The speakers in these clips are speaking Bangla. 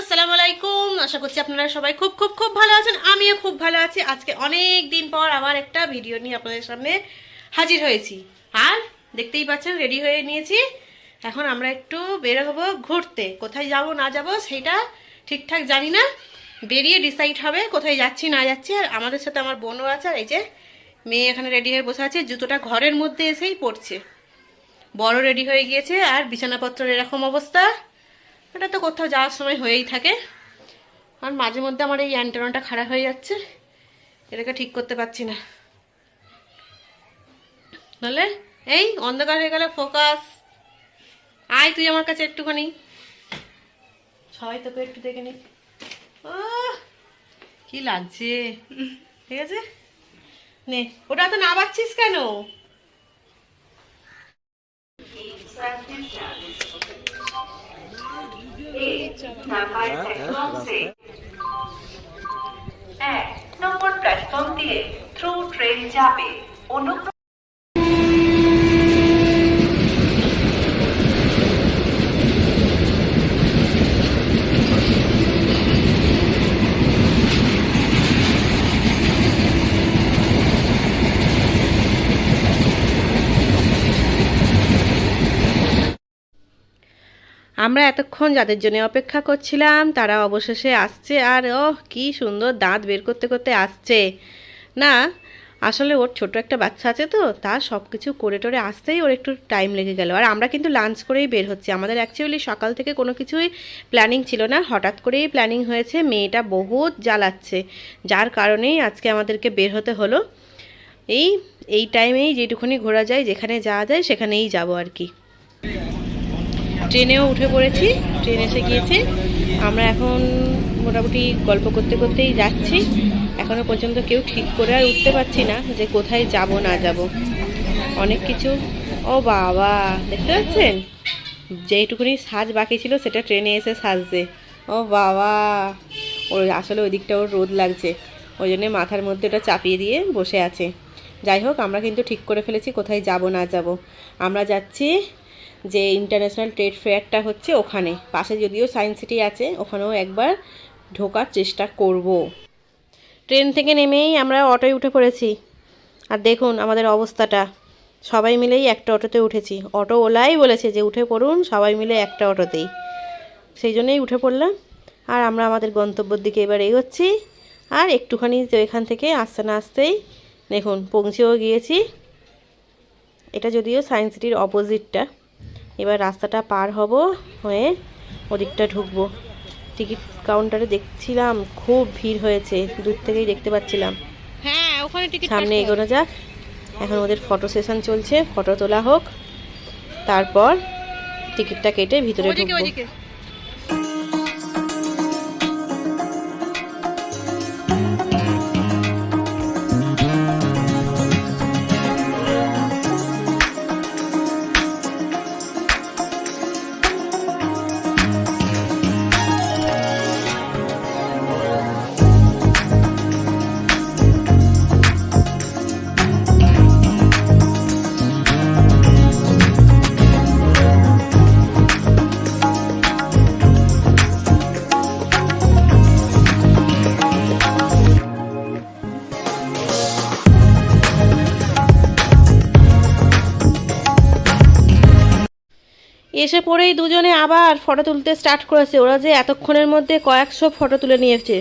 আসসালামু আলাইকুম আশা করছি আপনারা সবাই খুব খুব খুব ভালো আছেন। আমিও খুব ভালো আছি। আজকে অনেক দিন পর আবার একটা ভিডিও নিয়ে আপনাদের সামনে হাজির হয়েছি। আর দেখতেই পাচ্ছেন রেডি হয়ে নিয়েছি। এখন আমরা একটু বের হব ঘুরতে। কোথায় যাব, না যাব, সেটা ঠিকঠাক জানি না। বেরিয়ে ডিসাইড হবে কোথায় যাচ্ছি, না যাচ্ছি। আর আমাদের সাথে আমার বোনও আছে। আর এই যে মেয়ে এখানে রেডি হয়ে বসে আছে। জুতোটা ঘরের মধ্যে এসেই পড়ছে। বড় রেডি হয়ে গিয়েছে আর বিছানাপত্রের এরকম অবস্থা। এটা তো কোথাও যাওয়ার সময় হয়েই থাকে। আর মাঝে মধ্যে আমার এই অ্যান্টেনাটা খারাপ হয়ে যাচ্ছে। এটাকে ঠিক করতে পারছি না। নাহলে এই অন্ধকার হয়ে গেলে ফোকাস আয় তুই আমার কাছে একটুখানি। সবাই তোকে একটু দেখে নি আহ, কি লাগছে? ঠিক আছে? নে ওটা তো না পাচ্ছিস কেন নাম্বার প্ল্যাটফর্ম से এক নম্বর প্ল্যাটফর্ম দিয়ে থ্রু ট্রেন যাবে। অনুগ্রহ আমরা এতক্ষণ যাদের জন্য অপেক্ষা করছিলাম, তারা অবশেষে আসছে আর ও কি সুন্দর দাঁত বের করতে করতে আসছে। না, আসলে ওর ছোট একটা বাচ্চা আছে তো তার সব কিছু করে টোরে আসতেই ওর একটু টাইম লেগে গেল। আর আমরা কিন্তু লাঞ্চ করেই বের হচ্ছি। আমাদের অ্যাকচুয়ালি সকাল থেকে কোনো কিছুই প্ল্যানিং ছিল না। হঠাৎ করেই প্ল্যানিং হয়েছে, মেয়েটা বহুত জ্বালাচ্ছে, যার কারণেই আজকে আমাদেরকে বের হতে হলো। এই এই টাইমেই যেটুকুনি ঘোরা যায়, যেখানে যাওয়া যায়, সেখানেই যাব আর কি। ট্রেনেও উঠে পড়েছি, ট্রেন এসে গিয়েছে। আমরা এখন মোটামুটি গল্প করতে করতেই যাচ্ছি। এখনও পর্যন্ত কেউ ঠিক করে আর উঠতে পারছি না যে কোথায় যাব, না যাব। অনেক কিছু। ও বাবা, দেখতে পাচ্ছেন? যেইটুকুনি সাজ বাকি ছিল সেটা ট্রেনে এসে সাজছে। ও বাবা, ওর আসলে ওই দিকটা ওর রোদ লাগছে। ওই জন্যে মাথার মধ্যে ওটা চাপিয়ে দিয়ে বসে আছে। যাই হোক, আমরা কিন্তু ঠিক করে ফেলেছি কোথায় যাব, না যাব। আমরা যাচ্ছি যে ইন্টারন্যাশনাল ট্রেড ফেয়ারটা হচ্ছে ওখানে। পাশে যদিও সায়েন্স সিটি আছে, ওখানেও একবার ঢোকার চেষ্টা করব। ট্রেন থেকে নেমেই আমরা অটোয় উঠে পড়েছি। আর দেখুন আমাদের অবস্থাটা। সবাই মিলেই একটা অটোতে উঠেছি। অটো ওলাই বলেছে যে উঠে পড়ুন, সবাই মিলে একটা অটোতেই সেই জন্যই উঠে পড়লাম। আর আমরা আমাদের গন্তব্যের দিকে এবার এগোচ্ছি। আর একটুখানি তো এখান থেকে আসতে না আসতেই দেখুন পৌঁছেও গিয়েছি। এটা যদিও সায়েন্স সিটির অপোজিটটা এবার রাস্তাটা পার হব হয়ে ওদিকটা ঢুকবো। টিকিট কাউন্টারে দেখছিলাম খুব ভিড় হয়েছে দূর থেকেই দেখতে পাচ্ছিলাম। হ্যাঁ ওখানে টিকিট সামনে এগোনো যাক এখন ওদের ফটো সেশন চলছে ফটো তোলা হোক তারপর টিকিটটা কেটে ভিতরে ঢুকবো। এসে পড়েই দুজনে আবার ফটো তুলতে স্টার্ট করেছে। ওরা যে এতক্ষণের মধ্যে কয়েকশো ফটো তুলে নিয়েছে।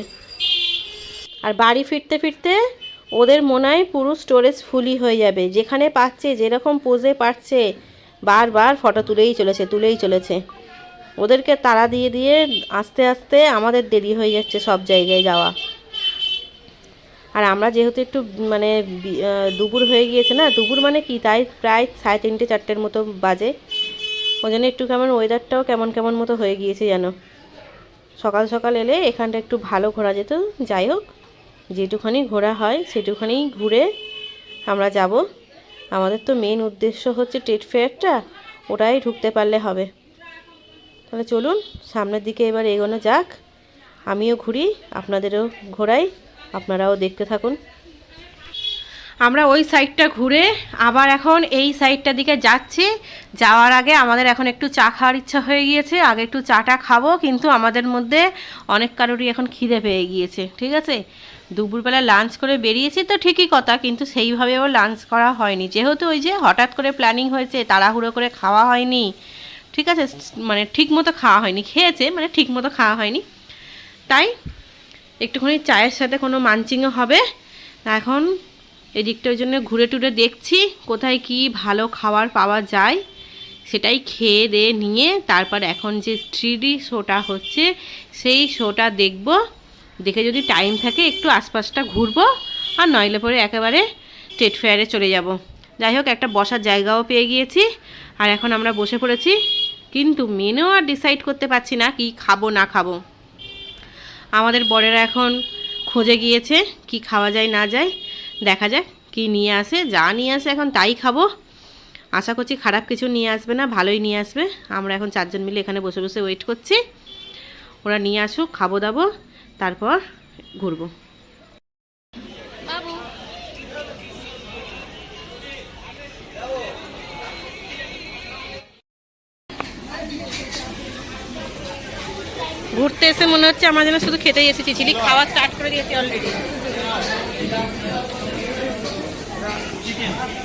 আর বাড়ি ফিরতে ফিরতে ওদের মনে হয় পুরো স্টোরেজ ফুলই হয়ে যাবে। যেখানে পাচ্ছে, যেরকম পোজে পারছে, বারবার ফটো তুলেই চলেছে তুলেই চলেছে। ওদেরকে তাড়া দিয়ে দিয়ে আস্তে আস্তে আমাদের দেরি হয়ে যাচ্ছে সব জায়গায় যাওয়া। আর আমরা যেহেতু একটু মানে দুপুর হয়ে গিয়েছে না, দুপুর মানে কি? তাই প্রায় সাড়ে তিনটে, চারটের মতো বাজে। ওই জন্য একটু কেমন ওয়েদারটাও কেমন কেমন মতো হয়ে গিয়েছে যেন সকাল সকাল এলে এখানটা একটু ভালো ঘোরা যেত। যাই হোক, যেটুখানি ঘোরা হয় সেটুখানি ঘুরে আমরা যাব। আমাদের তো মেন উদ্দেশ্য হচ্ছে ট্রেড ফেয়ারটা, ওটাই ঢুকতে পারলে হবে। তাহলে চলুন, সামনের দিকে এবার এগোনো যাক। আমিও ঘুরি, আপনাদেরও ঘোরাই, আপনারাও দেখতে থাকুন। আমরা ওই সাইডটা ঘুরে আবার এখন এই সাইডটার দিকে যাচ্ছি। যাওয়ার আগে আমাদের এখন একটু চা খাওয়ার ইচ্ছা হয়ে গিয়েছে। আগে একটু চাটা খাব, কিন্তু আমাদের মধ্যে অনেক কারোরই এখন খিদে পেয়ে গিয়েছে, ঠিক আছে? দুপুরবেলা লাঞ্চ করে বেরিয়েছি তো ঠিকই কথা, কিন্তু সেইভাবেও লাঞ্চ করা হয়নি। যেহেতু ওই যে হঠাৎ করে প্ল্যানিং হয়েছে, তাড়াহুড়ো করে খাওয়া হয়নি, ঠিক আছে? মানে ঠিক মতো খাওয়া হয়নি, খেয়েছে মানে ঠিক মতো খাওয়া হয়নি। তাই একটুখানি চায়ের সাথে কোনো মানচিংও হবে। এখন এদিকটা ওই জন্য ঘুরে টুরে দেখছি, কোথায় কি ভালো খাবার পাওয়া যায়, সেটাই খেয়ে দিয়ে নিয়ে, তারপর এখন যে থ্রি শোটা হচ্ছে, সেই শোটা দেখব। দেখে যদি টাইম থাকে একটু আশপাশটা ঘুরবো, আর নইলে পরে একেবারে ট্রেড ফেয়ারে চলে যাব। যাই হোক, একটা বসার জায়গাও পেয়ে গিয়েছি, আর এখন আমরা বসে পড়েছি। কিন্তু মেনু আর ডিসাইড করতে পারছি না কি খাব, না খাব। আমাদের বরেরা এখন খোঁজে গিয়েছে কি খাওয়া যায়, না যায়। দেখা যাক কি নিয়ে আসে, যা নিয়ে আসে এখন তাই খাব। আশা করছি খারাপ কিছু নিয়ে আসবে না, ভালোই নিয়ে আসবে। আমরা এখন চারজন মিলে এখানে বসে বসে ওয়েট করছি। ওরা নিয়ে আসুক, খাব দাবো, তারপর ঘুরবো। ঘুরতে এসে মনে হচ্ছে আমার যেন শুধু খেতেই এসেছি, চিলি খাওয়া স্টার্ট করে দিয়েছি অলরেডি হ্যাঁ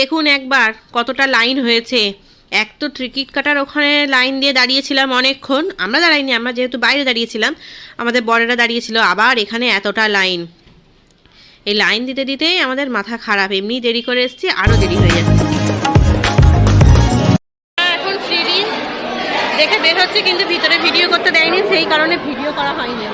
দেখুন একবার কতটা লাইন হয়েছে। এক তো টিকিট কাটার ওখানে লাইন দিয়ে দাঁড়িয়েছিলাম অনেকক্ষণ। আমরা দাঁড়াইনি, আমরা যেহেতু বাইরে দাঁড়িয়েছিলাম, আমাদের বরেরা দাঁড়িয়েছিল, আবার এখানে এতটা লাইন। এই লাইন দিতে দিতেই আমাদের মাথা খারাপ, এমনি দেরি করে এসেছি আরও দেরি হয়ে যাচ্ছে। এখন দেখে বের হচ্ছে, কিন্তু ভিতরে ভিডিও করতে দেয়নি, সেই কারণে ভিডিও করা হয়নি।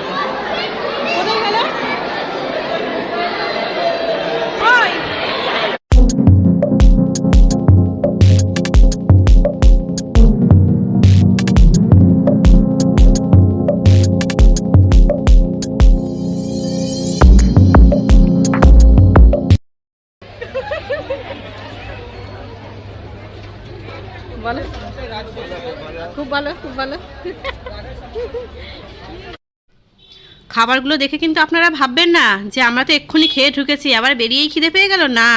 খাবারগুলো দেখে কিন্তু আপনারা ভাববেন না যে আমরা তো এক্ষুনি খেয়ে ঢুকেছি, আবার বেরিয়েই খিদে পেয়ে গেল। না,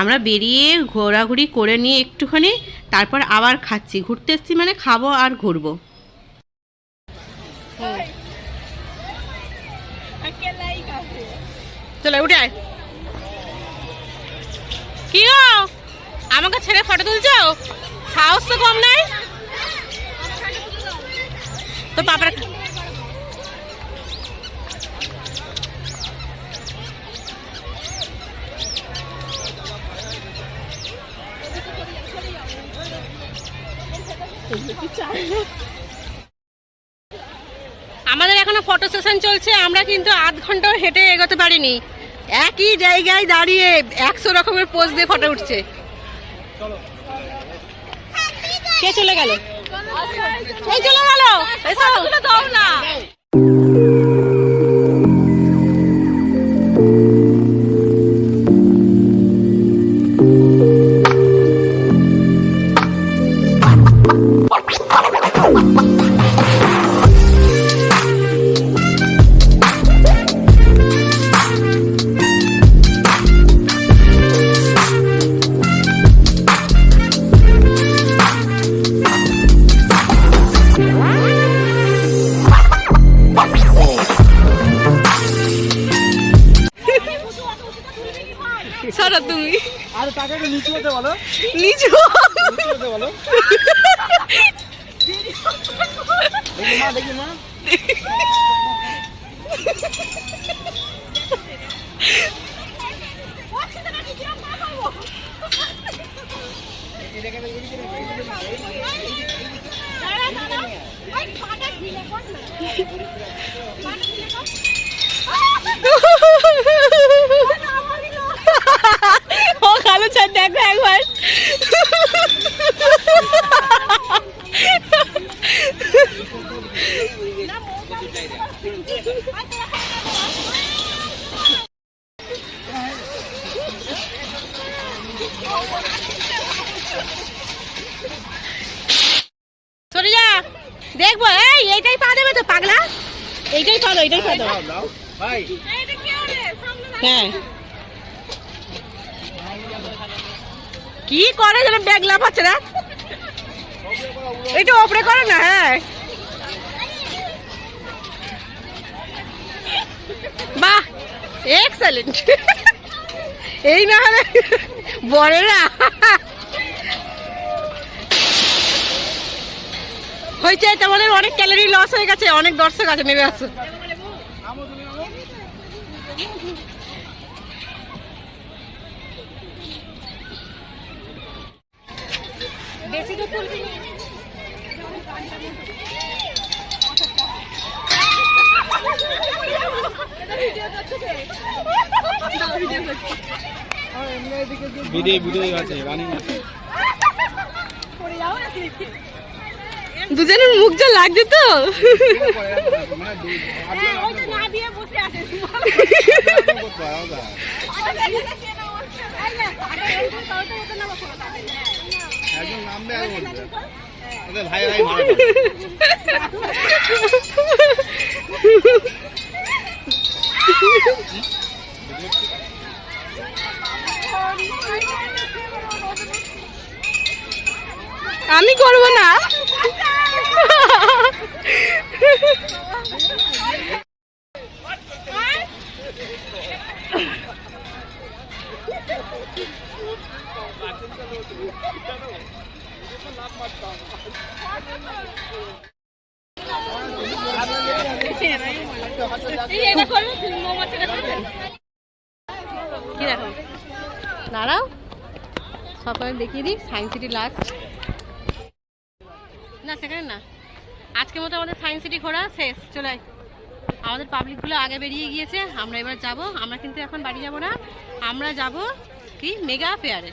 আমরা বেরিয়ে ঘোরাঘুরি করে নিয়ে একটুখানি তারপর আবার খাচ্ছি। ঘুরতে এসছি মানে খাব আর ঘুরবো। কি আমাকে ছেড়ে ফটো তুলছো? সাহস তো কম নাই? তো পাপড়া আমাদের এখনও ফটো সেশন চলছে আমরা কিন্তু আধ ঘণ্টা হেঁটে এগোতে পারিনি। একই জায়গায় দাঁড়িয়ে একশো রকমের পোজ দিয়ে ফটো উঠছে। কে চলে গেল? এই চলে গেল দাও না। ছাড়া তুমি। আর একটু নিচু হতে বলো? নিচু। নিচু হতে বলো। দেখি মা দেখি মা। দেখো একবার সরে যা দেখব এই এইটাই পা দেবে তো পাগলা এইটাই পা দাও এইটাই পা দাও দাও দাও ভাই হ্যাঁ কি করে যেন ব্যাগ লাফাচ্ছে না? একটু ওপরে করে না হ্যাঁ। বাহ এক্সেলেন্ট এই না হলে বড়েরা হয়েছে, তোমাদের অনেক ক্যালোরি লস হয়ে গেছে, অনেক দর্শক আছে নেমে আসো। বেশি তো তুলবি ভিডিও ভিডিও আছে রানিং দুজনের মুখ যা লাগছে তো। মানে আমি করব না কি দেখো দাঁড়াও সকালে দেখিয়ে দিই সায়েন্স সিটি লাস্ট না, সেখানে না। আজকের মতো আমাদের সায়েন্স সিটি ঘোরা শেষ, চলে। আমাদের পাবলিকগুলো আগে বেরিয়ে গিয়েছে, আমরা এবার যাব। আমরা কিন্তু এখন বাড়ি যাব না, আমরা যাব কি মেগা ফেয়ারে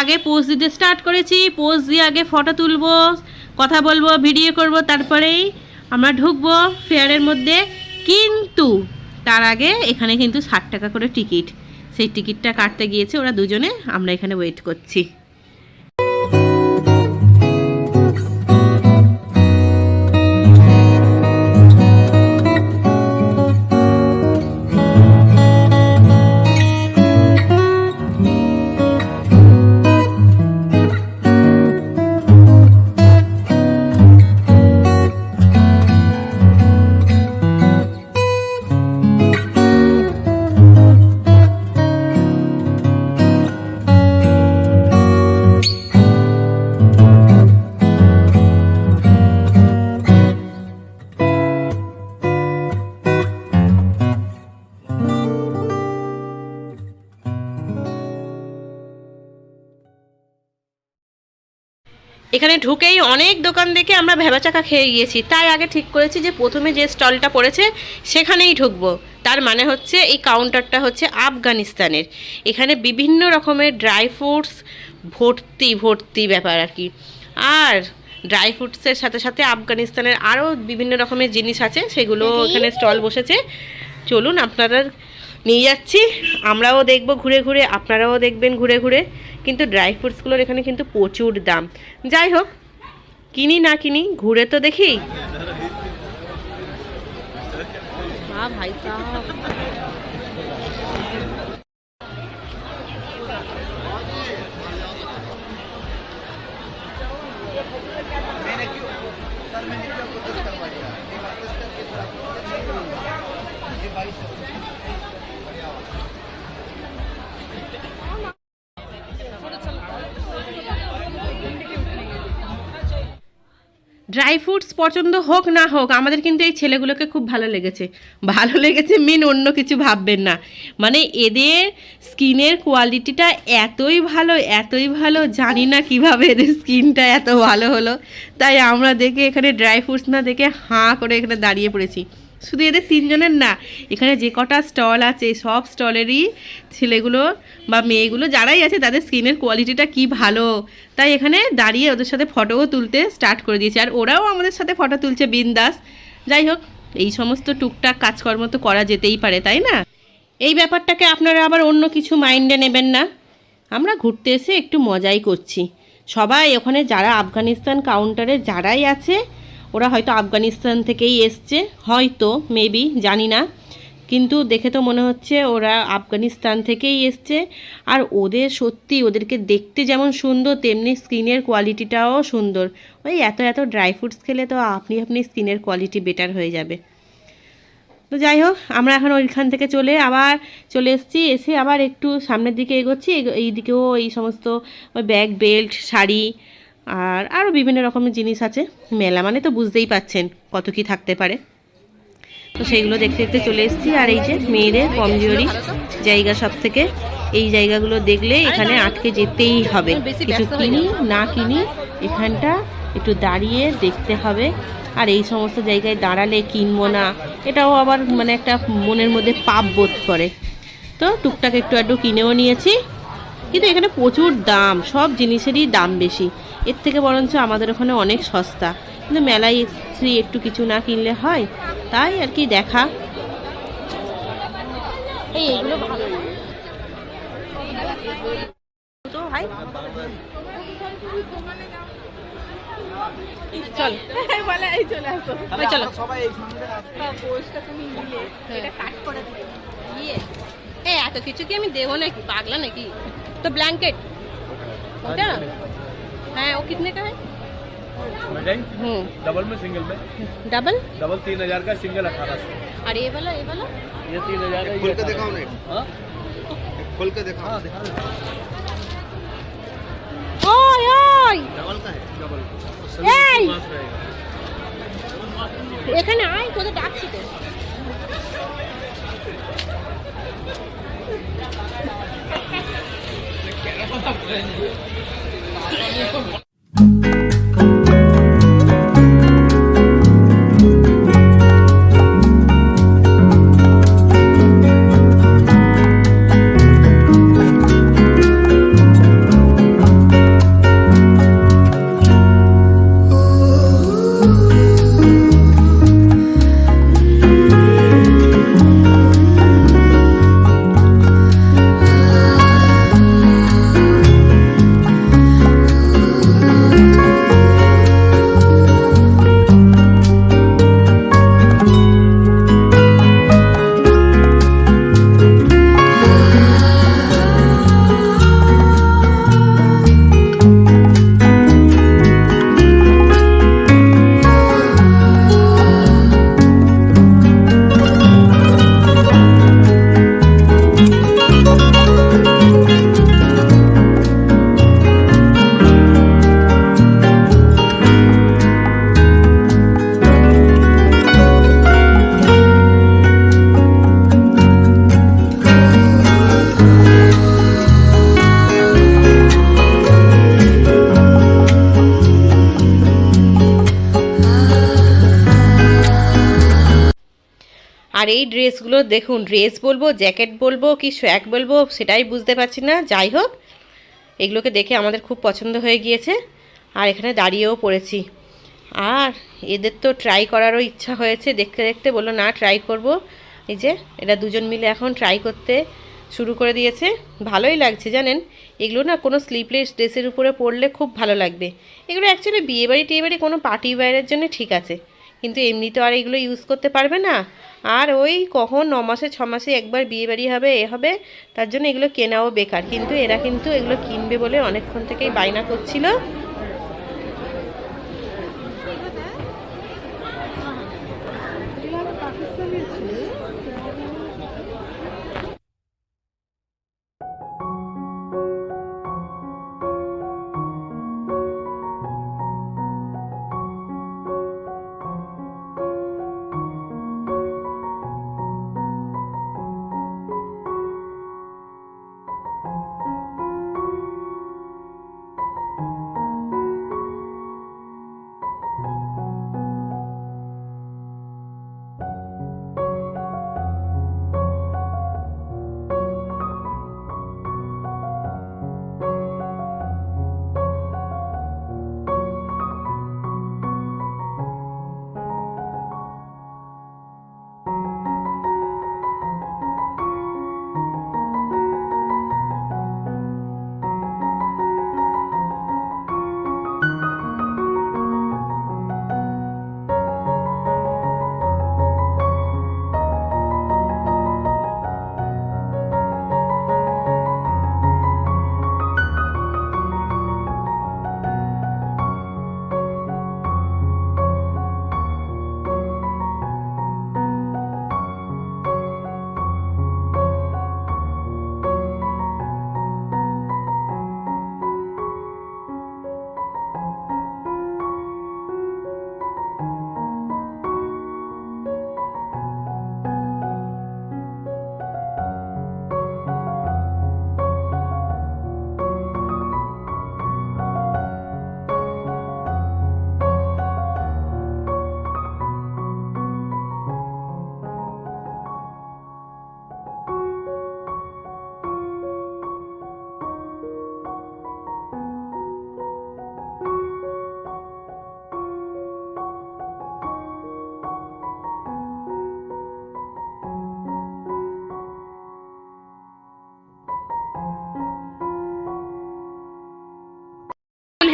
আগে পোজ দিতে স্টার্ট করেছি পোজ দিয়ে আগে ফটো তুলবো, কথা বলব ভিডিও করব, তারপরেই আমরা ঢুকবো ফেয়ারের মধ্যে। কিন্তু তার আগে এখানে কিন্তু ষাট টাকা করে টিকিট সেই টিকিটটা কাটতে গিয়েছে, ওরা দুজনে, আমরা এখানে ওয়েট করছি। ঢুকেই অনেক দোকান দেখে আমরা ভেবাচাকা খেয়ে গিয়েছি। তাই আগে ঠিক করেছি যে প্রথমে যে স্টলটা পড়েছে সেখানেই ঢুকবো। তার মানে হচ্ছে এই কাউন্টারটা হচ্ছে আফগানিস্তানের। এখানে বিভিন্ন রকমের ড্রাই ফ্রুটস ভর্তি ভর্তি ব্যাপার আর কি। আর ড্রাই ফ্রুটসের সাথে সাথে আফগানিস্তানের আরও বিভিন্ন রকমের জিনিস আছে সেগুলো এখানে স্টল বসেছে। চলুন আপনারা নিয়ে যাচ্ছি। আমরাও দেখব ঘুরে ঘুরে, আপনারাও দেখবেন ঘুরে ঘুরে। কিন্তু ড্রাই ফ্রুটসগুলোর এখানে কিন্তু প্রচুর দাম। যাই হোক, কিনি না কিনি, ঘুরে তো দেখি। ভাই ড্রাই ফ্রুটস পছন্দ হোক না হোক, আমাদের কিন্তু এই ছেলেগুলোকে খুব ভালো লেগেছে। ভালো লেগেছে মিন অন্য কিছু ভাববেন না। মানে এদের স্কিনের কোয়ালিটিটা এতই ভালো এতই ভালো, জানি না কীভাবে এদের স্কিনটা এত ভালো হলো। তাই আমরা দেখে এখানে ড্রাই ফ্রুটস না দেখে হাঁ করে এখানে দাঁড়িয়ে পড়েছি। শুধু এদের তিনজনের না, এখানে যে কটা স্টল আছে, সব স্টলেরই ছেলেগুলো বা মেয়েগুলো যারাই আছে তাদের স্কিনের কোয়ালিটিটা কি ভালো। তাই এখানে দাঁড়িয়ে ওদের সাথে ফটোও তুলতে স্টার্ট করে দিয়েছে। আর ওরাও আমাদের সাথে ফটো তুলছে, বিন্দাস। যাই হোক, এই সমস্ত টুকটাক কাজকর্ম তো করা যেতেই পারে, তাই না? এই ব্যাপারটাকে আপনারা আবার অন্য কিছু মাইন্ডে নেবেন না। আমরা ঘুরতে এসে একটু মজাই করছি। সবাই ওখানে যারা আফগানিস্তান কাউন্টারে যারাই আছে ওরা হয়তো আফগানিস্তান থেকেই এসছে, হয়তো মেবি জানি না কিন্তু দেখে তো মনে হচ্ছে ওরা আফগানিস্তান থেকেই এসছে। আর ওদের সত্যি ওদেরকে দেখতে যেমন সুন্দর, তেমনি স্কিনের কোয়ালিটিটাও সুন্দর। ওই এত এত ড্রাই ফ্রুটস খেলে তো আপনি আপনি স্কিনের কোয়ালিটি বেটার হয়ে যাবে। তো যাই হোক, আমরা এখন ওইখান থেকে চলে আবার চলে এসেছি। এসে আবার একটু সামনের দিকে এগোচ্ছি। এগো- এই দিকেও এই সমস্ত ব্যাগ, বেল্ট, শাড়ি আর আরও বিভিন্ন রকমের জিনিস আছে। মেলা মানে তো বুঝতেই পাচ্ছেন কত কি থাকতে পারে। তো সেইগুলো দেখতে দেখতে চলে এসেছি। আর এই যে মেয়েদের কমজোরি জায়গা সব থেকে এই জায়গাগুলো দেখলে এখানে আটকে যেতেই হবে। কিছু কিনি না কিনি এখানটা একটু দাঁড়িয়ে দেখতে হবে। আর এই সমস্ত জায়গায় দাঁড়ালে কিনবো না এটাও আবার মানে একটা মনের মধ্যে পাপ বোধ করে। তো টুকটাক একটু একটু কিনেও নিয়েছি। কিন্তু এখানে প্রচুর দাম সব জিনিসেরই দাম বেশি। এর থেকে বরঞ্চ আমাদের ওখানে অনেক সস্তা। কিন্তু মেলায় এসছি একটু কিছু না কিনলে হয় তাই আর কি দেখা। এই ভালো। তো ভাই? চল। বলে এই চলে। আসো চলো সবাই এই সামনে পোস্টটা তুমি নিলে এটা কাট করে দিলে এ এত কিছু কি আমি দেবো নাকি? পাগলা নাকি? तो ब्लैंकेट होता है है वो कितने का है? डबल हम्म. में सिंगल में? डबल डबल तीन हज़ार का सिंगल अठारह सौ। अरे ये वाला ये वाला? ये तीन हज़ार हाँ? खुल के दिखाओ ना खोल के दिखाओ। दिखा ओए डबल का है। डबल तो এখানে আয় তোদের ডাকছি তো Thank you. 给他放大补你 আর এই ড্রেসগুলো দেখুন, ড্রেস বলব, জ্যাকেট বলব, কি সোয়াক বলব, সেটাই বুঝতে পারছি না। যাই হোক, এগুলোকে দেখে আমাদের খুব পছন্দ হয়ে গিয়েছে। আর এখানে দাঁড়িয়েও পড়েছি। আর এদের তো ট্রাই করারও ইচ্ছা হয়েছে। দেখতে দেখতে বলল, না ট্রাই করব। এই যে, এরা দুজন মিলে এখন ট্রাই করতে শুরু করে দিয়েছে। ভালোই লাগছে, জানেন? এগুলো না কোনো স্লিপলেস ড্রেসের উপরে পরলে খুব ভালো লাগবে। এগুলো অ্যাকচুয়ালি বিয়েবাড়ি টিয়েবাড়ি কোনো পার্টি বাইরের জন্য ঠিক আছে। কিন্তু এমনি তো আর এগুলো ইউজ করতে পারবে না। আর ওই কখন ন মাসে, ছ মাসে একবার বিয়ে বাড়ি হবে, এ হবে, তার জন্য এগুলো কেনাও বেকার। কিন্তু এরা কিন্তু এগুলো কিনবে বলে অনেকক্ষণ থেকেই বায়না করছিল।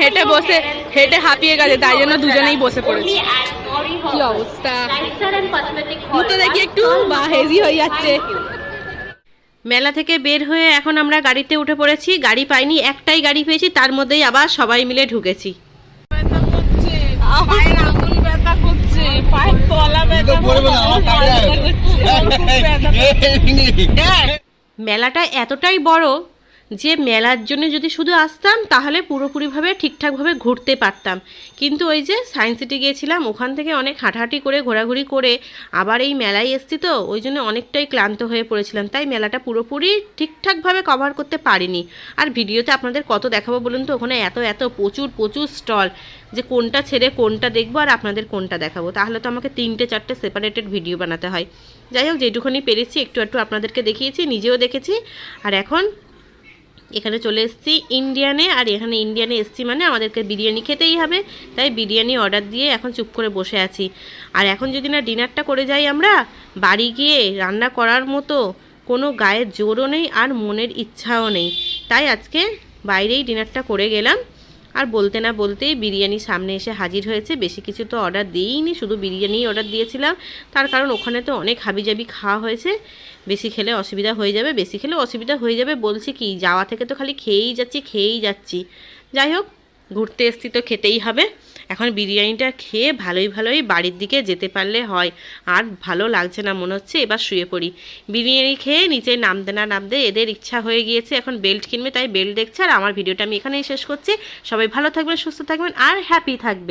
হেঁটে বসে, হেঁটে হাঁপিয়ে গেছে, তাই জন্য দুজনেই বসে পড়েছি। কি অবস্থা? দেখি একটু, বা হেভি হয়ে যাচ্ছে। মেলা থেকে বের হয়ে এখন আমরা গাড়িতে উঠে পড়েছি। গাড়ি পাইনি, একটাই গাড়ি পেয়েছি, তার মধ্যেই আবার সবাই মিলে ঢুকেছি। মেলাটা এতটাই বড় যে মেলার জন্য যদি শুধু আসতাম, তাহলে পুরোপুরিভাবে ঠিকঠাকভাবে ঘুরতে পারতাম। কিন্তু ওই যে সায়েন্স সিটি গিয়েছিলাম, ওখান থেকে অনেক হাঁটাহাঁটি করে, ঘোরাঘুরি করে আবার এই মেলায় এসছি তো, ওই জন্য অনেকটাই ক্লান্ত হয়ে পড়েছিলাম। তাই মেলাটা পুরোপুরি ঠিকঠাকভাবে কভার করতে পারিনি। আর ভিডিওতে আপনাদের কত দেখাবো বলুন তো? ওখানে এত এত, প্রচুর প্রচুর স্টল। যে কোনটা ছেড়ে কোনটা দেখব আর আপনাদের কোনটা দেখাবো? তাহলে তো আমাকে তিনটে, চারটে সেপারেটেড ভিডিও বানাতে হয়। যাই হোক যেটুখানি পেরেছি, একটু একটু আপনাদেরকে দেখিয়েছি, নিজেও দেখেছি। আর এখন এখানে চলে এসেছি ইন্ডিয়ানে, আর এখানে ইন্ডিয়ানে এসেছি মানে আমাদেরকে বিরিয়ানি খেতেই হবে। তাই বিরিয়ানি অর্ডার দিয়ে এখন চুপ করে বসে আছি। আর এখন যদি না ডিনারটা করে যাই আমরা, বাড়ি গিয়ে রান্না করার মতো কোনো গায়ের জোরও নেই আর মনের ইচ্ছাও নেই। তাই আজকে বাইরেই ডিনারটা করে গেলাম। আর বলতে না বলতেই বিরিয়ানি সামনে এসে হাজির হয়েছে। বেশি কিছু তো অর্ডার দিইনি, শুধু বিরিয়ানিই অর্ডার দিয়েছিলাম। তার কারণ ওখানে তো অনেক হাবিজাবি খাওয়া হয়েছে। বেশি খেলে অসুবিধা হয়ে যাবে, বেশি খেলে অসুবিধা হয়ে যাবে বলছি কি, যাওয়া থেকে তো খালি খেয়েই যাচ্ছি খেয়েই যাচ্ছি। যাই হোক, ঘুরতে এসছি তো খেতেই হবে। এখন বিরিয়ানিটা খেয়ে ভালোই ভালোই বাড়ির দিকে যেতে পারলে হয়। আর ভালো লাগছে না, মনে হচ্ছে এবার শুয়ে পড়ি। বিরিয়ানি খেয়ে নিচে নামতে না নামতে এদের ইচ্ছা হয়ে গিয়েছে, এখন বেল্ট কিনবে, তাই বেল্ট দেখছে। আর আমার ভিডিওটা আমি এখানেই শেষ করছি। সবাই ভালো থাকবেন, সুস্থ থাকবেন, আর হ্যাপি থাকবেন।